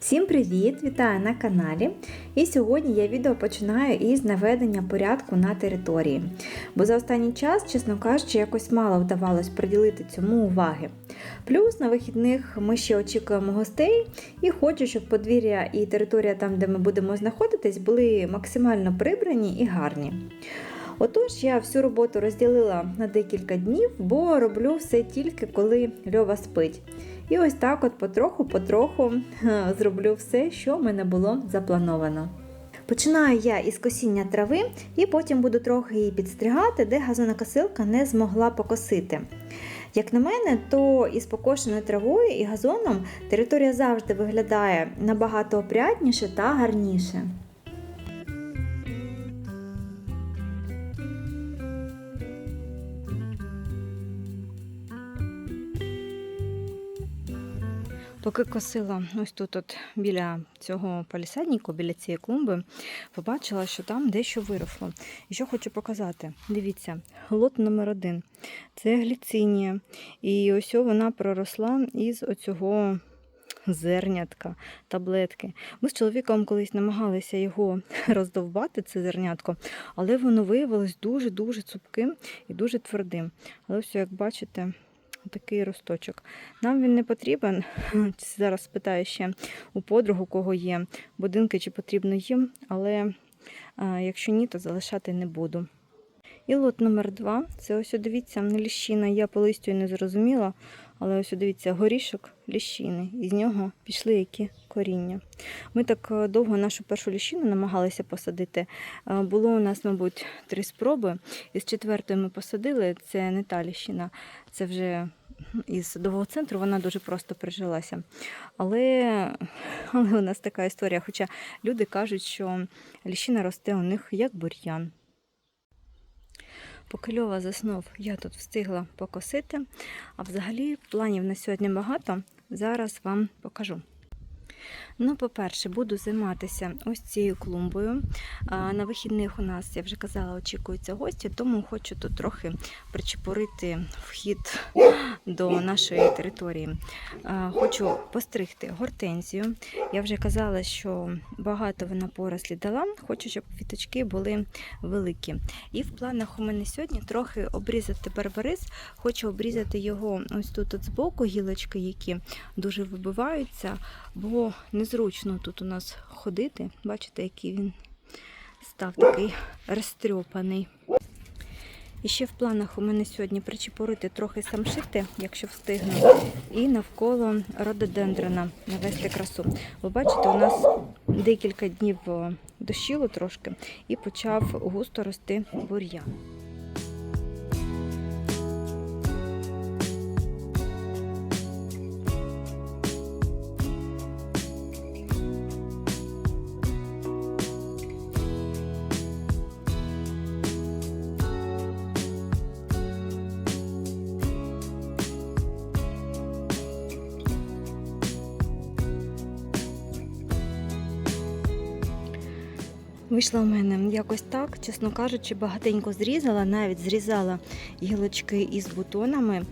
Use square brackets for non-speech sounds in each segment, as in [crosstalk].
Всім привіт! Вітаю на каналі. І сьогодні я відео починаю із наведення порядку на території. Бо за останній час, чесно кажучи, якось мало вдавалось приділити цьому уваги. Плюс на вихідних ми ще очікуємо гостей і хочу, щоб подвір'я і територія там, де ми будемо знаходитись, були максимально прибрані і гарні. Отож, я всю роботу розділила на декілька днів, бо роблю все тільки коли Льова спить. І ось так от потроху-потроху е, зроблю все, що в мене було заплановано. Починаю я із косіння трави і потім буду трохи її підстригати, де газонокосилка не змогла покосити. Як на мене, то із покошеною травою і газоном територія завжди виглядає набагато опрятніше та гарніше. Поки косила ось тут, от біля цього палісадніку, біля цієї клумби, побачила, що там дещо виросло. І що хочу показати. Дивіться, лот номер один це гліцинія. І ось вона проросла із оцього зернятка, таблетки. Ми з чоловіком колись намагалися його [laughs] роздовбати, це зернятко, але воно виявилось дуже-дуже цупким і дуже твердим. Але ось, як бачите, такий росточок. Нам він не потрібен. Зараз питаю ще у подругу, кого є будинки, чи потрібно їм, але якщо ні, то залишати не буду. І лот номер два це ось дивіться, ліщина. Я по листю не зрозуміла, але ось дивіться, горішок ліщини. І з нього пішли які коріння. Ми так е, довго нашу першу ліщину намагалися посадити. Е, Було у нас, мабуть, три спроби. Із четвертої ми посадили. Це не та ліщина, це вже із садового центру вона дуже просто прижилася. Але, але у нас така історія. Хоча люди кажуть, що ліщина росте у них як бур'ян. Поки Льова заснув, я тут встигла покосити. А взагалі планів на сьогодні багато. Зараз вам покажу. Ну, по-перше, буду займатися ось цією клумбою. На вихідних у нас, я вже казала, очікуються гості, тому хочу тут трохи причепурити вхід до нашої території. Хочу постригти гортензію. Я вже казала, що багато вона порослі дала. Хочу, щоб квіточки були великі. І в планах у мене сьогодні трохи обрізати барбарис. Хочу обрізати його ось тут от збоку, гілочки, які дуже вибиваються, бо незручно тут у нас ходити. Бачите, який він став такий розтрьопаний. І ще в планах у мене сьогодні причепурити трохи самшити, якщо встигну, і навколо рододендрона навести красу. Ви бачите, у нас декілька днів е, дощило трошки і почав густо рости бур'ян. Вийшла в мене якось так, чесно кажучи, багатенько зрізала, навіть зрізала гілочки із бутонами,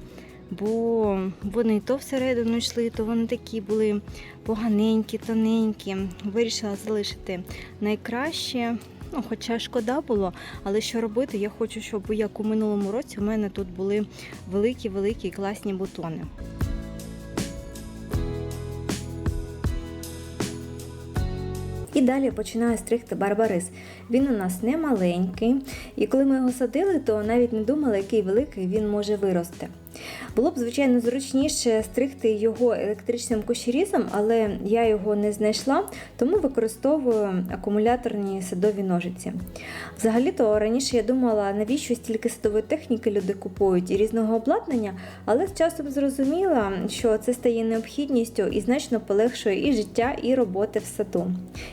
бо вони то всередину йшли, то вони такі були поганенькі, тоненькі. Вирішила залишити найкраще. Ну, Хоча шкода було, але що робити, я хочу, щоб як у минулому році у мене тут були великі-великі класні бутони. І далі починаю стригти барбарис. Він у нас не маленький, і коли ми його садили, то навіть не думали, який великий він може вирости. Було б, звичайно, зручніше стригти його електричним кущерізом, але я його не знайшла, тому використовую акумуляторні садові ножиці. Взагалі-то раніше я думала, навіщо стільки садової техніки люди купують і різного обладнання, але з часом зрозуміла, що це стає необхідністю і значно полегшує і життя, і роботи в саду.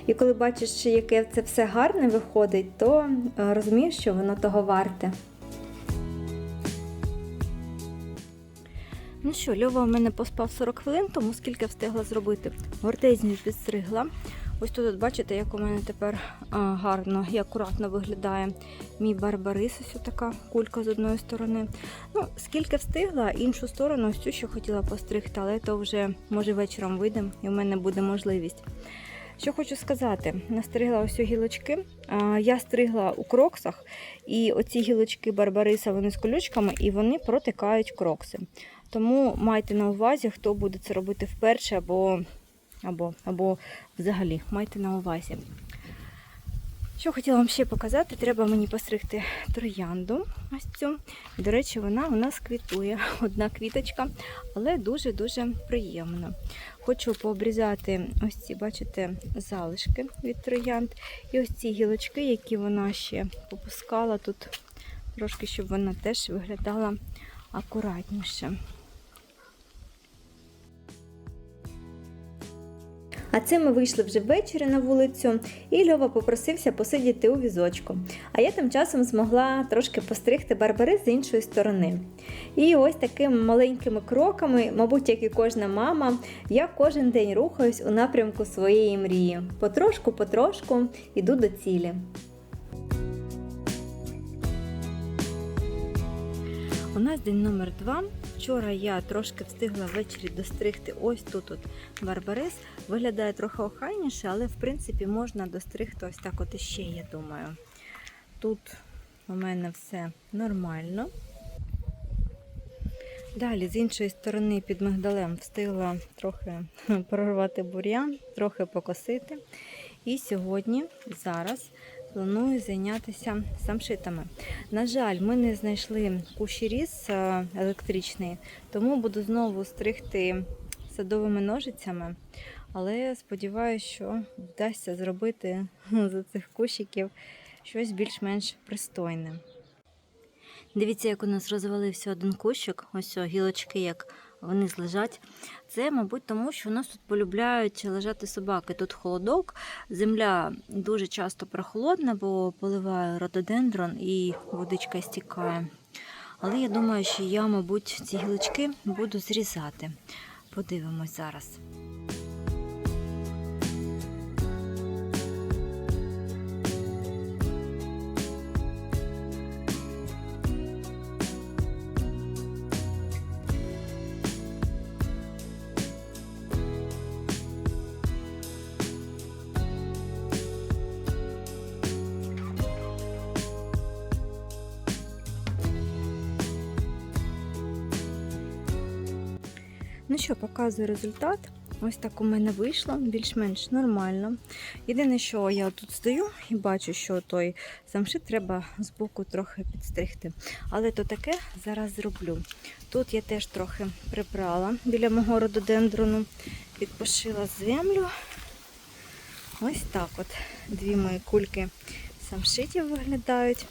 І коли бачиш, яке це все гарне виходить, то е, розумієш, що воно того варте. Ну що, Льова в мене поспав 40 хвилин, тому скільки встигла зробити. Гортезню підстригла. Ось тут, от бачите, як у мене тепер гарно і акуратно виглядає мій барбарис. Ось така кулька з одної сторони. Ну, скільки встигла, іншу сторону, ось цю що хотіла постригти, але то вже може вечором вийдемо і в мене буде можливість. Що хочу сказати, настригла ось ці гілочки. Я стригла у кроксах, і оці гілочки барбариса вони з колючками і вони протикають крокси. Тому майте на увазі, хто буде це робити вперше або, або, або взагалі майте на увазі. Що хотіла вам ще показати, треба мені постригти троянду. Ось цю. До речі, вона у нас квітує. [laughs] Одна квіточка, але дуже-дуже приємно. Хочу пообрізати ось ці, бачите, залишки від троянд. І ось ці гілочки, які вона ще попускала тут, трошки, щоб вона теж виглядала акуратніше. А це ми вийшли вже ввечері на вулицю, і Льова попросився посидіти у візочку. А я тим часом змогла трошки постригти барбари з іншої сторони. І ось такими маленькими кроками, мабуть, як і кожна мама, я кожен день рухаюсь у напрямку своєї мрії. Потрошку-потрошку іду до цілі. У нас день номер два. Вчора я трошки встигла ввечері достригти ось тут от барбарис. Виглядає трохи охайніше, але в принципі можна достригти ось так от іще, я думаю. Тут у мене все нормально. Далі, з іншої сторони, під мигдалем встигла трохи прорвати бур'ян, трохи покосити. І сьогодні, зараз, планую зайнятися самшитами. На жаль, ми не знайшли кущеріз е, електричний, тому буду знову стригти садовими ножицями. Але сподіваюся, що вдасться зробити [laughs] з цих кущиків щось більш-менш пристойне. Дивіться, як у нас розвалився один кущик, ось о, гілочки, як вниз лежать. Це, мабуть, тому що у нас тут полюбляють лежати собаки. Тут холодок, земля дуже часто прохолодна, бо поливає рододендрон і водичка стікає. Але я думаю, що я, мабуть, ці гілочки буду зрізати. Подивимось зараз. Ну що, показую результат. Ось так у мене вийшло, більш-менш нормально. Єдине, що я тут стою і бачу, що той самшит треба збоку трохи підстригти. Але то таке зараз зроблю. Тут я теж трохи прибрала біля мого рододендрону, підпошила землю. Ось так от дві мої кульки самшитів виглядають.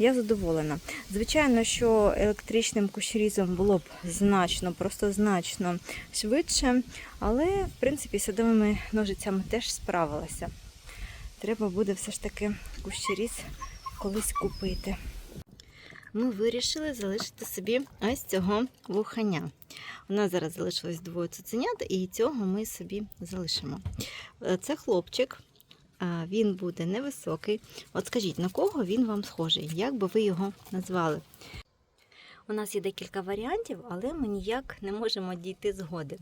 Я задоволена. Звичайно, що електричним кущерізом було б значно, просто значно швидше, але, в принципі, садовими ножицями теж справилася. Треба буде все ж таки кущеріз колись купити. Ми вирішили залишити собі ось цього вуханя. У нас зараз залишилось двоє цуценят, і цього ми собі залишимо. Е, Це хлопчик. Він буде невисокий. От скажіть, на кого він вам схожий? Як би ви його назвали? У нас є декілька варіантів, але ми ніяк не можемо дійти згоди.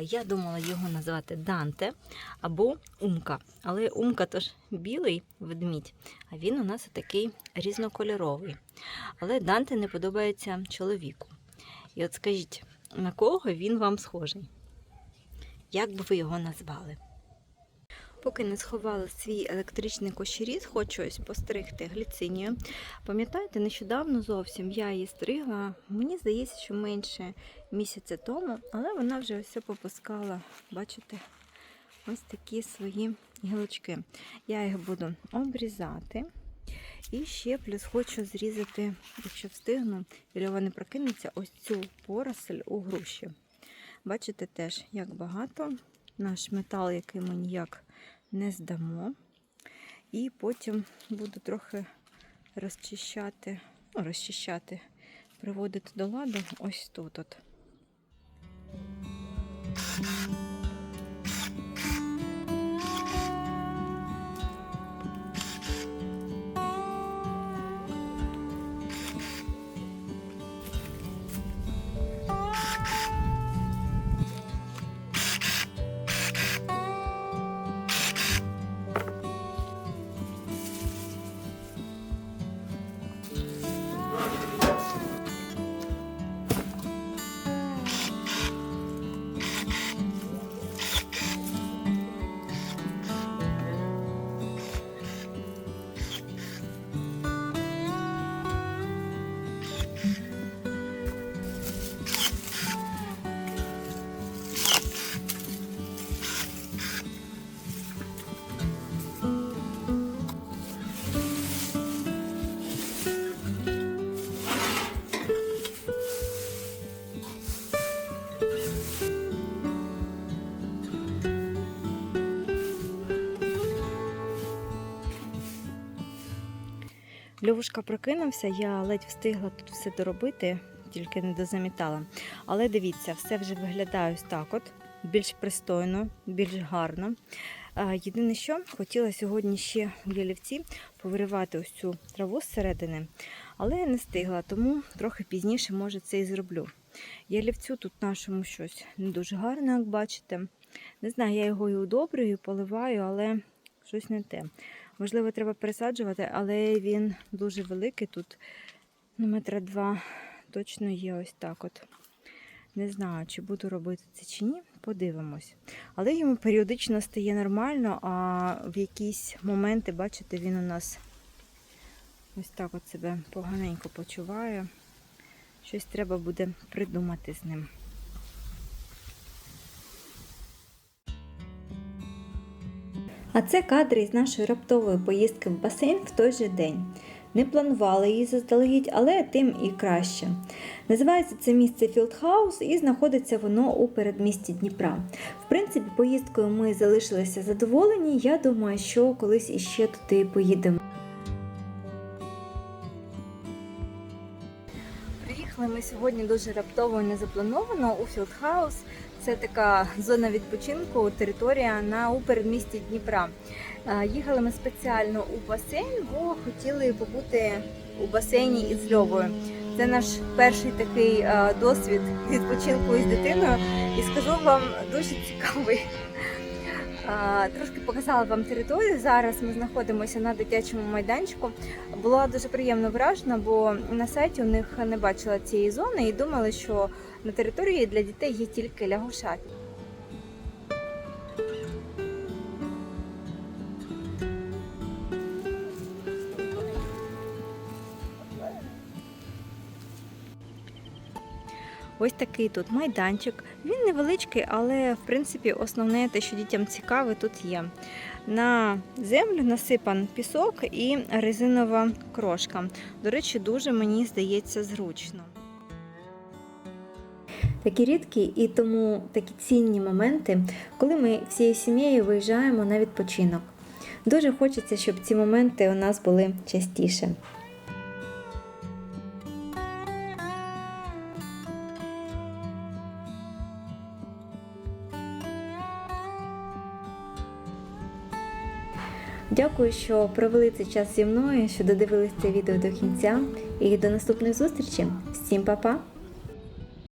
Я думала його назвати Данте або Умка. Але Умка то ж білий ведмідь, а він у нас такий різнокольоровий. Але Данте не подобається чоловіку. І от скажіть, на кого він вам схожий? Як би ви його назвали? Поки не сховала свій електричний кощеріз, хочу ось постригти гліцинію. Пам'ятаєте, нещодавно зовсім я її стригла. Мені здається, що менше місяця тому, але вона вже ось попускала, бачите, ось такі свої гілочки. Я їх буду обрізати. І ще плюс хочу зрізати, якщо встигну, і Льова не прокинеться, ось цю поросль у груші. Бачите теж, як багато наш метал, який ми ніяк не здамо. І потім буду трохи розчищати, ну, розчищати, приводити до ладу ось тут. от. Льовушка прокинувся, я ледь встигла тут все доробити, тільки не дозамітала. Але дивіться, все вже виглядає ось так от, більш пристойно, більш гарно. Єдине, що хотіла сьогодні ще у ялівці повиривати ось цю траву зсередини, але я не встигла, тому трохи пізніше, може, це і зроблю. Ялівцю тут нашому щось не дуже гарно, як бачите. Не знаю, я його і удобрюю, і поливаю, але щось не те. Можливо, треба пересаджувати, але він дуже великий. Тут ну, метра два точно є ось так от. Не знаю, чи буду робити це чи ні, подивимось. Але йому періодично стає нормально, а в якісь моменти, бачите, він у нас ось так от себе поганенько почуває. Щось треба буде придумати з ним. А це кадри із нашої раптової поїздки в басейн в той же день. Не планували її заздалегідь, але тим і краще. Називається це місце Філдхаус і знаходиться воно у передмісті Дніпра. В принципі, поїздкою ми залишилися задоволені. Я думаю, що колись іще туди поїдемо. Приїхали ми сьогодні дуже раптово і незаплановано у Філдхаус. Це така зона відпочинку, територія на у передмісті Дніпра. Е, Їхали ми спеціально у басейн, бо хотіли побути у басейні із Льовою. Це наш перший такий е, досвід відпочинку із дитиною, і скажу вам дуже цікавий. Е, Трошки показала вам територію. Зараз ми знаходимося на дитячому майданчику. Була дуже приємно вражена, бо на сайті у них не бачила цієї зони і думали, що на території для дітей є тільки лягушаті. Ось такий тут майданчик. Він невеличкий, але в принципі основне те, що дітям цікаве, тут є. На землю насипан пісок і резинова крошка. До речі, дуже мені здається зручно. Такі рідкі і тому такі цінні моменти, коли ми всією сім'єю виїжджаємо на відпочинок. Дуже хочеться, щоб ці моменти у нас були частіше. Дякую, що провели цей час зі мною, що додивились це відео до кінця. І до наступних зустрічей. Всім па-па!